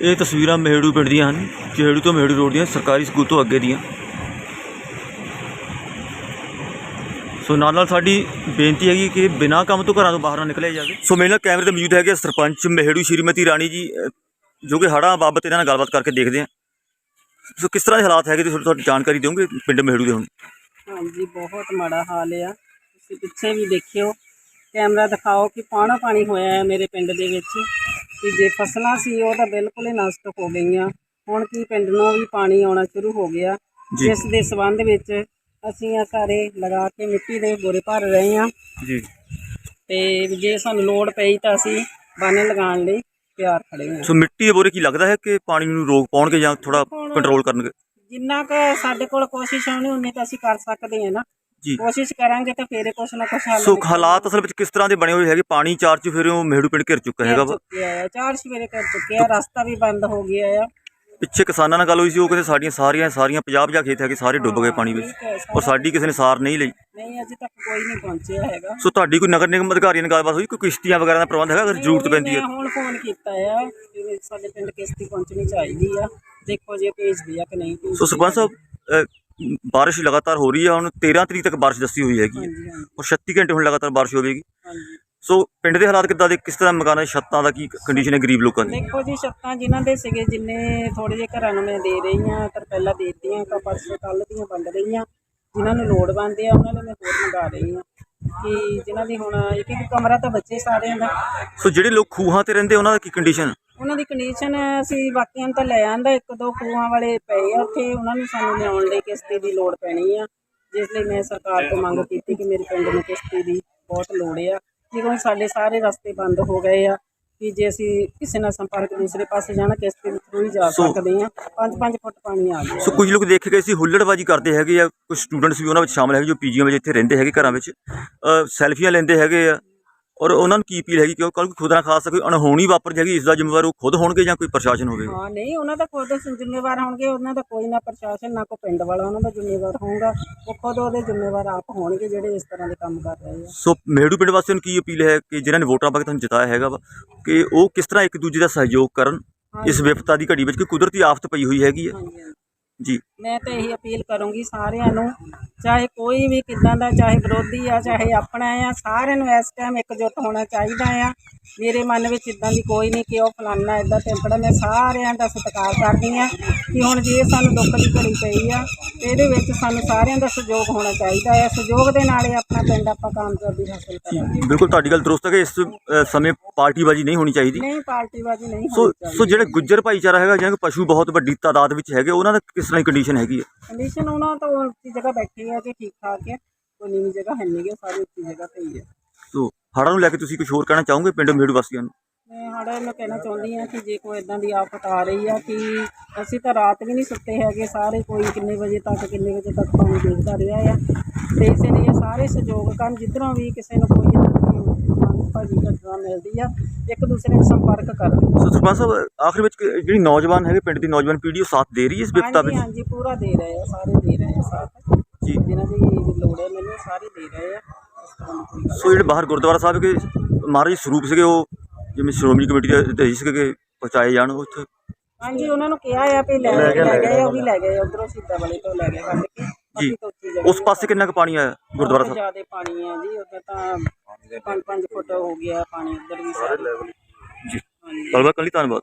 ਇਹ ਤਸਵੀਰਾਂ ਮਹਿੜੂ ਪਿੰਡ ਦੀਆਂ ਹਨ ਚਿਹੜੂ ਤੋਂ ਮਹਿੜੂ ਰੋਡ ਦੀਆਂ ਸਰਕਾਰੀ ਸਕੂਲ ਤੋਂ ਅੱਗੇ ਦੀਆਂ। ਸੋ ਨਾਲ ਨਾਲ ਸਾਡੀ ਬੇਨਤੀ ਹੈਗੀ ਕਿ ਬਿਨਾਂ ਕੰਮ ਤੋਂ ਘਰਾਂ ਤੋਂ ਬਾਹਰ ਨਾ ਨਿਕਲਿਆ ਜਾਵੇ। ਸੋ ਮੇਰੇ ਨਾਲ ਕੈਮਰੇ ਤੇ ਮੌਜੂਦ ਹੈਗੇ ਸਰਪੰਚ ਮਹਿੜੂ ਸ਼੍ਰੀਮਤੀ ਰਾਣੀ ਜੀ ਜੋ ਕਿ ਹੜ੍ਹਾਂ ਬਾਬਤ ਇਹਨਾਂ ਨਾਲ ਗੱਲਬਾਤ ਕਰਕੇ ਦੇਖਦੇ ਹਾਂ ਸੋ ਕਿਸ ਤਰ੍ਹਾਂ ਦੇ ਹਾਲਾਤ ਹੈਗੇ ਤੁਸੀਂ ਥੋੜੀ ਜਾਣਕਾਰੀ ਦਿਓਗੇ ਪਿੰਡ ਮਹਿੜੂ ਦੇ ਹੁਣ? ਹਾਂਜੀ ਬਹੁਤ ਮਾੜਾ ਹਾਲ ਆ। ਤੁਸੀਂ ਪਿੱਛੇ ਵੀ ਦੇਖਿਓ ਕੈਮਰਾ ਦਿਖਾਓ ਕਿ ਪਾਣਾ ਪਾਣੀ ਹੋਇਆ ਹੈ ਮੇਰੇ ਪਿੰਡ ਦੇ ਵਿੱਚ। ਕਿ ਜੇ ਫਸਲਾਂ ਸੀ ਉਹ ਤਾਂ ਬਿਲਕੁਲ ਹੀ ਨਸ਼ਟ ਹੋ ਗਈਆਂ। ਹੁਣ ਕੀ ਪਿੰਡ ਨੂੰ ਵੀ ਪਾਣੀ ਆਉਣਾ ਸ਼ੁਰੂ ਹੋ ਗਿਆ। ਜੀ। ਜਿਸ ਦੇ ਸਬੰਧ ਵਿੱਚ ਅਸੀਂ ਆ ਸਾਰੇ ਲਗਾ ਕੇ ਮਿੱਟੀ ਦੇ ਬੋਰੇ ਭਰ ਰਹੇ ਹਾਂ। ਜੀ। ਤੇ ਜੇ ਸਾਨੂੰ ਲੋੜ ਪਈ ਤਾਂ ਅਸੀਂ ਬਾਨੇ ਲਗਾਉਣ ਲਈ ਤਿਆਰ ਖੜੇ ਹਾਂ। ਸੋ ਮਿੱਟੀ ਦੇ ਬੋਰੇ ਕੀ ਲੱਗਦਾ ਹੈ ਕਿ ਪਾਣੀ ਨੂੰ ਰੋਕ ਪਾਉਣਗੇ ਜਾਂ ਥੋੜਾ ਕੰਟਰੋਲ ਕਰਨਗੇ? ਜਿੰਨਾ ਕੁ ਸਾਡੇ ਕੋਲ ਕੋਸ਼ਿਸ਼ ਹੋਣੀ ਉਨੀ ਤਾਂ ਅਸੀਂ ਕਰ ਸਕਦੇ ਹਾਂ ਨਾ। ਜੀ। ਕੋਸ਼ਿਸ਼ ਕਰਾਂਗੇ ਤਾਂ ਫੇਰ ਕੁਛ ਨਾ ਕੁਛ ਹੱਲ ਸੋ ਹਾਲਾਤ ਅਸਲ ਵਿੱਚ ਕਿਸ ਤਰ੍ਹਾਂ ਦੇ ਬਣੇ ਹੋਏ ਹੈਗੇ? ਪਾਣੀ ਚਾਰ ਚ ਫਿਰ ਉਹ ਮਹਿੜੂ ਪਿੰਡ ਘਿਰ ਚੁੱਕਾ ਹੈਗਾ ਵਾ। ਚੁੱਕਿਆ ਆ ਚਾਰ ਸਵੇਰੇ ਕਰ ਚੁੱਕਿਆ ਰਸਤਾ ਵੀ ਬੰਦ ਹੋ ਗਿਆ ਆ। ਪਿੱਛੇ ਕਿਸਾਨਾਂ ਨਾਲ ਗੱਲ ਹੋਈ ਸੀ ਉਹ ਕਹਿੰਦੇ ਸਾਡੀਆਂ ਸਾਰੀਆਂ ਸਾਰੀਆਂ 50 50 ਖੇਤ ਹੈਗੇ ਸਾਰੇ ਡੁੱਬ ਗਏ ਪਾਣੀ ਵਿੱਚ ਠੀਕ ਹੈ ਔਰ ਸਾਡੀ ਕਿਸੇ ਨੇ ਸਾਰ ਨਹੀਂ ਲਈ। ਨਹੀਂ ਅਜੇ ਤੱਕ ਕੋਈ ਨਹੀਂ ਪਹੁੰਚਿਆ ਹੈਗਾ। ਸੋ ਤੁਹਾਡੀ ਕੋਈ ਨਗਰ ਨਿਗਮ ਅਧਿਕਾਰੀਆਂ ਨਾਲ ਗੱਲਬਾਤ ਹੋਈ? ਕੋਈ ਕਿਸ਼ਤੀਆਂ ਵਗੈਰਾ ਦਾ ਪ੍ਰਬੰਧ ਹੈਗਾ? ਅਗਰ ਜ਼ਰੂਰਤ ਪੈਂਦੀ ਹੈ ਮੈਂ ਹੁਣ ਫੋਨ ਕੀਤਾ ਆ ਕਿ ਸਾਡੇ ਪਿੰਡ ਕਿਸ਼ਤੀ ਪਹੁੰਚਣੀ ਚਾਹੀਦੀ ਆ। ਦੇਖੋ ਜੇ ਭੇਜਦੀ ਆ ਕਿ ਨਹੀਂ ਭੇਜਦੀ ਸੋ ਸਰਪੰਚ ਸਾਹਿਬ ਅ, ਬਾਰਿਸ਼ ਲਗਾਤਾਰ ਹੋ ਰਹੀ ਹੈ ਹੁਣ 13 ਤਰੀਕ ਤੱਕ ਬਾਰਿਸ਼ ਦੱਸੀ ਹੋਈ ਹੈਗੀ ਹੈ ਔਰ 36 ਘੰਟੇ ਹੁਣ ਲਗਾਤਾਰ ਬਾਰਿਸ਼ ਹੋਵੇਗੀ ਸੋ ਪਿੰਡ ਦੇ ਹਾਲਾਤ ਕਿੱਦਾਂ ਦੇ ਕਿਸ ਤਰ੍ਹਾਂ ਮਕਾਨਾਂ ਦੀ ਛੱਤਾਂ ਦਾ ਕੀ ਕੰਡੀਸ਼ਨ ਹੈ ਗਰੀਬ ਲੋਕਾਂ ਦੀ? ਦੇਖੋ ਜੀ ਛੱਤਾਂ ਜਿਨ੍ਹਾਂ ਦੇ ਸੀਗੇ ਜਿੰਨੇ ਥੋੜੇ ਜਿਹੇ ਘਰਾਂ ਨੂੰ ਮੈਂ ਦੇ ਰਹੀ ਪਰ ਪਹਿਲਾਂ ਦੇ ਦਿੱਤੀਆਂ ਕਾ ਪਰਸੋਂ ਕੱਲ੍ਹ ਦੀਆਂ ਵੰਡ ਰਹੀਆਂ ਜਿਨ੍ਹਾਂ ਨੂੰ ਲੋੜ ਬੰਦੇ ਆ ਉਹਨਾਂ ਨੂੰ ਮੈਂ ਹੋਰ ਮੰਗਾ ਰਹੀ ਆ ਕਿ ਜਿਨ੍ਹਾਂ ਦੀ ਹੁਣ ਇੱਕ ਇੱਕ ਕਮਰਾ ਤਾਂ ਬੱਚੇ ਸਾਰਿਆਂ ਦਾ। ਸੋ ਜਿਹੜੇ ਲੋਕ ਖੂਹਾਂ ਤੇ ਰਹਿੰਦੇ ਉਹਨਾਂ ਦਾ ਕੀ ਕੰਡੀਸ਼ਨ ਉਹਨਾਂ ਦੀ ਕੰਡੀਸ਼ਨ ਅਸੀਂ ਬਾਕੀਆਂ ਨੂੰ ਤਾਂ ਲੈ ਆਂਦਾ ਇੱਕ ਦੋ ਖੂਹਾਂ ਵਾਲੇ ਪਏ ਆ ਉੱਥੇ ਉਹਨਾਂ ਨੂੰ ਸਾਨੂੰ ਲਿਆਉਣ ਲਈ ਕਿਸ਼ਤੀ ਦੀ ਲੋੜ ਪੈਣੀ ਆ। ਜਿਸ ਲਈ ਮੈਂ ਸਰਕਾਰ ਤੋਂ ਮੰਗ ਕੀਤੀ ਕਿ ਮੇਰੇ ਪਿੰਡ ਨੂੰ ਕਿਸ਼ਤੀ ਦੀ ਬਹੁਤ ਲੋੜ ਆ। ਜਿਵੇਂ ਸਾਡੇ ਸਾਰੇ ਰਸਤੇ ਬੰਦ ਹੋ ਗਏ ਆ ਕਿ ਜੇ ਅਸੀਂ ਕਿਸੇ ਨਾਲ ਸੰਪਰਕ ਦੂਸਰੇ ਪਾਸੇ ਜਾਣਾ ਕਿਸ਼ਤੀ ਦੇ ਥਰੂ ਹੀ ਜਾ ਸਕਦੇ ਆ। 5-5 ਫੁੱਟ ਪਾਣੀ ਆ ਗਿਆ। ਸੋ ਕੁਝ ਲੋਕ ਦੇਖੇ ਗਏ ਸੀ ਹੁੱਲੜਬਾਜੀ ਕਰਦੇ ਹੈਗੇ ਆ। ਕੁਝ ਸਟੂਡੈਂਟਸ ਵੀ ਉਹਨਾਂ ਵਿੱਚ ਸ਼ਾਮਲ ਹੈਗੇ ਜੋ ਪੀਜੀਆਂ ਵਿੱਚ ਇੱਥੇ ਰਹਿੰਦੇ ਹੈਗੇ ਘਰਾਂ ਵਿੱਚ। ਸੈਲਫੀਆਂ ਲੈਂਦੇ ਹੈਗੇ ਆ। ਔਰ ਉਹਨਾਂ ਨੂੰ ਕੀ ਅਪੀਲ ਹੈਗੀ ਕਿ ਉਹ ਕੱਲ ਖੁਦ ਨਾ ਖਾਸ ਕੋਈ ਅਣਹੋਣੀ ਵਾਪਰ ਜਾਏਗੀ ਇਸ ਦਾ ਜ਼ਿੰਮੇਵਾਰ ਉਹ ਖੁਦ ਹੋਣਗੇ ਜਾਂ ਕੋਈ ਪ੍ਰਸ਼ਾਸਨ ਹੋਵੇਗਾ ਹਾਂ ਨਹੀਂ ਉਹਨਾਂ ਦਾ ਖੁਦ ਜ਼ਿੰਮੇਵਾਰ ਹੋਣਗੇ ਉਹਨਾਂ ਦਾ ਕੋਈ ਨਾ ਪ੍ਰਸ਼ਾਸਨ ਨਾ ਕੋਈ ਪਿੰਡ ਵਾਲਾ ਉਹਨਾਂ ਦਾ ਜ਼ਿੰਮੇਵਾਰ ਹੋਊਗਾ। ਉਹ ਖੁਦ ਉਹਦੇ ਜ਼ਿੰਮੇਵਾਰ ਆਪ ਹੋਣਗੇ ਜਿਹੜੇ ਇਸ ਤਰ੍ਹਾਂ ਦੇ ਕੰਮ ਕਰ ਰਹੇ ਆ। ਸੋ ਮੇੜੂ ਪਿੰਡ ਵਾਸੀਆਂ ਨੂੰ ਕੀ ਅਪੀਲ ਹੈ ਕਿ ਜਿਨ੍ਹਾਂ ਨੇ ਵੋਟਾਂ ਪਾ ਕੇ ਤੁਹਾਨੂੰ ਜਿਤਾਇਆ ਹੈਗਾ ਵਾ ਕਿ ਉਹ ਕਿਸ ਤਰ੍ਹਾਂ ਇੱਕ ਦੂਜੇ ਦਾ ਸਹਿਯੋਗ ਕਰਨ ਇਸ ਵਿਪਤਾ ਦੀ ਘੜੀ ਵਿੱਚ ਕਿ ਕੁਦਰਤੀ ਆਫਤ ਪਈ ਹੋਈ ਹੈਗੀ ਹੈ ਜੀ। ਮੈਂ ਤਾਂ ਇਹੀ ਅਪੀਲ ਕਰੂੰਗੀ ਸਾਰਿਆਂ ਨੂੰ ਚਾਹੇ ਕੋਈ ਵੀ ਕਿੱਦਾਂ ਦਾ ਚਾਹੇ ਵਿਰੋਧੀ ਆ ਚਾਹੇ ਆਪਣਾ ਆ ਸਾਰਿਆਂ ਨੂੰ ਇਸ ਟਾਈਮ ਇਕਜੁੱਟ ਹੋਣਾ ਚਾਹੀਦਾ ਆ। ਮੇਰੇ ਮਨ ਵਿੱਚ ਇਦਾਂ ਦੀ ਕੋਈ ਨਹੀਂ ਕਿ ਉਹ ਫਲਾਨਾ ਇਦਾਂ ਟੈਂਪੜਾ ਮੈਂ ਸਾਰਿਆਂ ਦਾ ਸਤਿਕਾਰ ਕਰਦੀ ਆ ਕਿ ਹੁਣ ਜੇ ਸਾਨੂੰ ਦੁੱਖ ਦੀ ਘੜੀ ਪਈ ਆ ਤੇ ਇਹਦੇ ਵਿੱਚ ਸਾਨੂੰ ਸਾਰਿਆਂ ਦਾ ਸਹਿਯੋਗ ਹੋਣਾ ਚਾਹੀਦਾ ਆ। ਸਹਿਯੋਗ ਦੇ ਨਾਲ ਹੀ ਆਪਣਾ ਪਿੰਡ ਆਪਾਂ ਕਾਮਯਾਬੀ ਹਾਸਲ ਕਰਾਂਗੇ। ਬਿਲਕੁਲ ਤੁਹਾਡੀ ਗੱਲ ਦਰੁਸਤ ਹੈ ਕਿ ਇਸ ਅ, ਸਮੇਂ ਪਾਰਟੀਬਾਜ਼ੀ ਨਹੀਂ ਹੋਣੀ ਚਾਹੀਦੀ। ਨਹੀਂ ਪਾਰਟੀਬਾਜ਼ੀ ਨਹੀਂ ਸੋ ਹੋਣੀ ਚਾਹੀਦੀ ਸੋ ਜਿਹੜੇ ਗੁੱਜਰ ਭਾਈਚਾਰਾ ਹੈਗਾ ਕੋਲ ਪਸ਼ੂ ਬਹੁਤ ਵੱਡੀ ਤਾਦਾਦ ਵਿੱਚ ਹੈਗੇ ਉਹਨਾਂ ਦਾ ਕਿਸ ਤਰ੍ਹਾਂ ਦੀ ਕੰਡੀਸ਼ਨ ਹੈਗੀ ਹੈ ਕੰਡੀਸ਼ਨ ਉਹਨਾਂ ਤਾਂ ਉੱਚੀ ਜਗ੍ਹਾ ਬੈਠੇ ਆ ਕਿ ਠੀਕ ਠਾਕ ਹੈ ਕੋਈ ਨੀਵੀਂ ਜਗ੍ਹਾ ਹੈ ਨਹੀਂ ਗੇ ਸਾਰੀ ਉੱਚੀ ਜਗ੍ਹਾ ਤੇ ਹੀ ਹੈ ਸੋ ਹੜ੍ਹਾਂ ਨੂੰ ਲੈ ਕੇ ਤੁਸੀਂ ਕੁਝ ਹੋਰ ਕਹਿਣਾ ਚਾਹੋਗੇ ਪਿੰਡ ਮੇੜੂ ਵਾਸੀਆਂ ਨੂੰ? ਮੈਂ ਹਾੜੇ ਨੂੰ ਕਹਿਣਾ ਚਾਹੁੰਦੀ ਹਾਂ ਕਿ ਜੇ ਕੋਈ ਇਦਾਂ ਦੀ ਆਫਤ ਆ ਰਹੀ ਆ ਕਿ ਅਸੀਂ ਤਾਂ ਰਾਤ ਵੀ ਨਹੀਂ ਸੁੱਤੇ ਹੈਗੇ ਸਾਰੇ ਕੋਈ ਕਿੰਨੇ ਵਜੇ ਤੱਕ ਕਿੰਨੇ ਵਜੇ ਤੱਕ ਪਾਣੀ ਦੇਖਦਾ ਰਿਹਾ ਆ। ਤੇ ਇਸੇ ਲਈ ਇਹ ਸਾਰੇ ਸਹਿਯੋਗ ਕਰਨ ਜਿੱਧਰੋਂ ਵੀ ਕਿਸੇ ਨੂੰ ਕੋਈ ਇਦਾਂ ਦੀ ਭਾਜੀ ਘਟਨਾ ਮਿਲਦੀ ਆ ਇੱਕ ਦੂਸਰੇ ਨਾਲ ਸੰਪਰਕ ਕਰਨ ਸੋ ਸਰਪੰਚ ਸਾਹਿਬ ਆਖਿਰ ਵਿੱਚ ਕਿ ਜਿਹੜੀ ਨੌਜਵਾਨ ਹੈਗੇ ਪਿੰਡ ਦੀ ਨੌਜਵਾਨ ਪੀੜ੍ਹੀ ਉਹ ਸਾਥ ਦੇ ਰਹੀ ਹੈ ਇਸ ਵਿਪਤਾ ਹਾਂਜੀ ਵਿੱਚ? ਹਾਂਜੀ ਪੂਰਾ ਦੇ ਰਹੇ ਆ ਸਾਰੇ ਦੇ ਰਹੇ ਆ ਸਾਥ। ਜੀ। ਜਿਨ੍ਹਾਂ ਦੀ ਲੋੜ ਹੈ ਮੈਨੂੰ ਸਾਰੇ ਦੇ ਰਹੇ ਆ। ਇਸ ਤਰ੍ਹਾਂ ਦੀ ਕੋਈ ਗੱਲ ਸੋ ਜਿਹੜੇ ਬਾਹਰ ਗੁਰਦੁਆਰਾ ਸਾਹਿਬ ਕੇ ਮਹਾਰਾਜ ਸਰੂਪ ਸੀਗੇ ਉਹ ਜਿਵੇਂ ਸ਼੍ਰੋਮਣੀ ਕਮੇਟੀ ਦੇ ਅਧਿਕਾਰੀ ਸੀਗੇ ਕਿ ਪਹੁੰਚਾਏ ਜਾਣ ਉਹ ਉੱਥੇ? ਹਾਂਜੀ ਉਹਨਾਂ ਨੂੰ ਕਿਹਾ ਆ ਵੀ ਲੈ ਲੈ ਗਏ ਉਹ ਵੀ ਲੈ ਗਏ ਉਧਰੋਂ ਸਿੱਧਾ ਵਾਲੇ ਤੋਂ ਲੈ ਗਏ ਕੱਢ ਕੇ ਬਾਕੀ ਤਾਂ ਉੱਚੀ ਜਗ੍ਹਾ ਉਸ ਪਾਸੇ ਕਿੰਨਾ ਕੁ ਪਾਣੀ ਆਇਆ ਗੁਰਦੁਆਰਾ ਸਾਹਿਬ? ਜ਼ਿਆਦਾ ਪਾਣੀ ਹੈ ਜੀ ਉੱਧਰ ਤਾਂ 5-5 ਫੁੱਟ ਹੋ ਗਿਆ ਪਾਣੀ ਉੱਧਰ ਵੀ ਸਾਰੇ ਜੀ ਗੱਲਬਾਤ ਕਰਨ ਲਈ ਧੰਨਵਾਦ।